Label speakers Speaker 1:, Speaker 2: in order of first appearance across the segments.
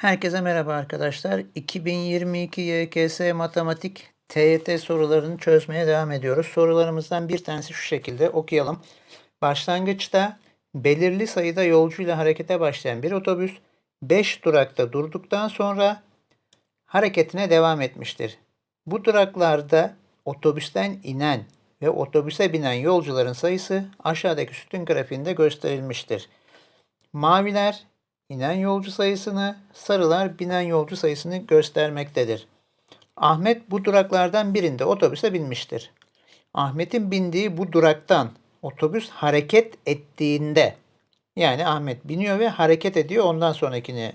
Speaker 1: Herkese merhaba arkadaşlar. 2022 YKS Matematik TYT sorularını çözmeye devam ediyoruz. Sorularımızdan bir tanesi şu şekilde okuyalım. Başlangıçta belirli sayıda yolcuyla harekete başlayan bir otobüs 5 durakta durduktan sonra hareketine devam etmiştir. Bu duraklarda otobüsten inen ve otobüse binen yolcuların sayısı aşağıdaki sütun grafiğinde gösterilmiştir. Maviler inen yolcu sayısını, sarılar binen yolcu sayısını göstermektedir. Ahmet bu duraklardan birinde otobüse binmiştir. Ahmet'in bindiği bu duraktan otobüs hareket ettiğinde yani Ahmet biniyor ve hareket ediyor ondan sonrakini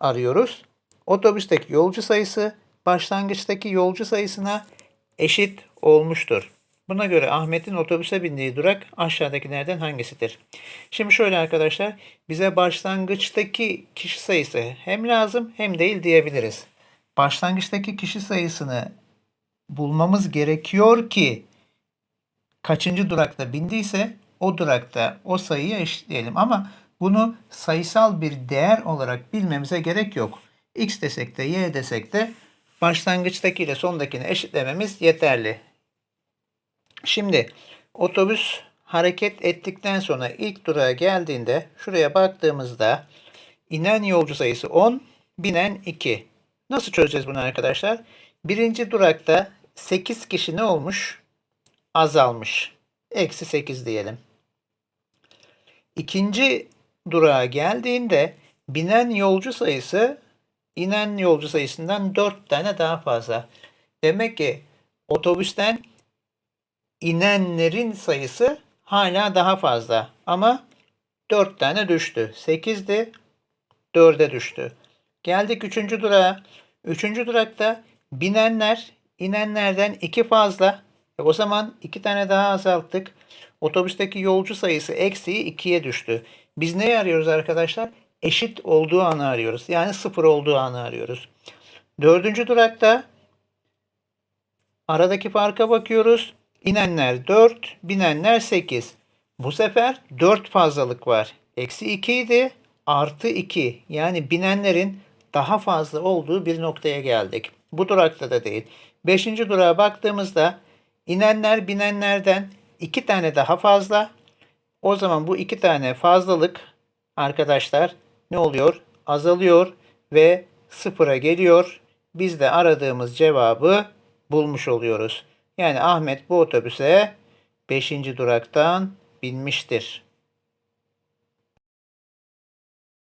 Speaker 1: arıyoruz. Otobüsteki yolcu sayısı başlangıçtaki yolcu sayısına eşit olmuştur. Buna göre Ahmet'in otobüse bindiği durak aşağıdakilerden hangisidir? Şimdi şöyle arkadaşlar, bize başlangıçtaki kişi sayısı hem lazım hem değil diyebiliriz. Başlangıçtaki kişi sayısını bulmamız gerekiyor ki kaçıncı durakta bindiyse o durakta o sayıyı eşitleyelim. Ama bunu sayısal bir değer olarak bilmemize gerek yok. X desek de Y desek de başlangıçtaki ile sondakini eşitlememiz yeterli. Şimdi otobüs hareket ettikten sonra ilk durağa geldiğinde şuraya baktığımızda inen yolcu sayısı 10, binen 2. Nasıl çözeceğiz bunu arkadaşlar? Birinci durakta 8 kişi ne olmuş? Azalmış. Eksi 8 diyelim. İkinci durağa geldiğinde binen yolcu sayısı inen yolcu sayısından 4 tane daha fazla. Demek ki otobüsten inenlerin sayısı hala daha fazla. Ama 4 tane düştü. 8'di 4'e düştü. Geldik 3. durağa. 3. durakta binenler inenlerden 2 fazla. E o zaman 2 tane daha azalttık. Otobüsteki yolcu sayısı eksiği 2'ye düştü. Biz neyi arıyoruz arkadaşlar? Eşit olduğu anı arıyoruz. Yani sıfır olduğu anı arıyoruz. Dördüncü durakta aradaki farka bakıyoruz. İnenler 4, binenler 8. Bu sefer 4 fazlalık var. Eksi 2 idi, artı 2. Yani binenlerin daha fazla olduğu bir noktaya geldik. Bu durakta da değil. Beşinci durağa baktığımızda inenler binenlerden 2 tane daha fazla. O zaman bu 2 tane fazlalık arkadaşlar ne oluyor? Azalıyor ve sıfıra geliyor. Biz de aradığımız cevabı bulmuş oluyoruz. Yani Ahmet bu otobüse 5. duraktan binmiştir.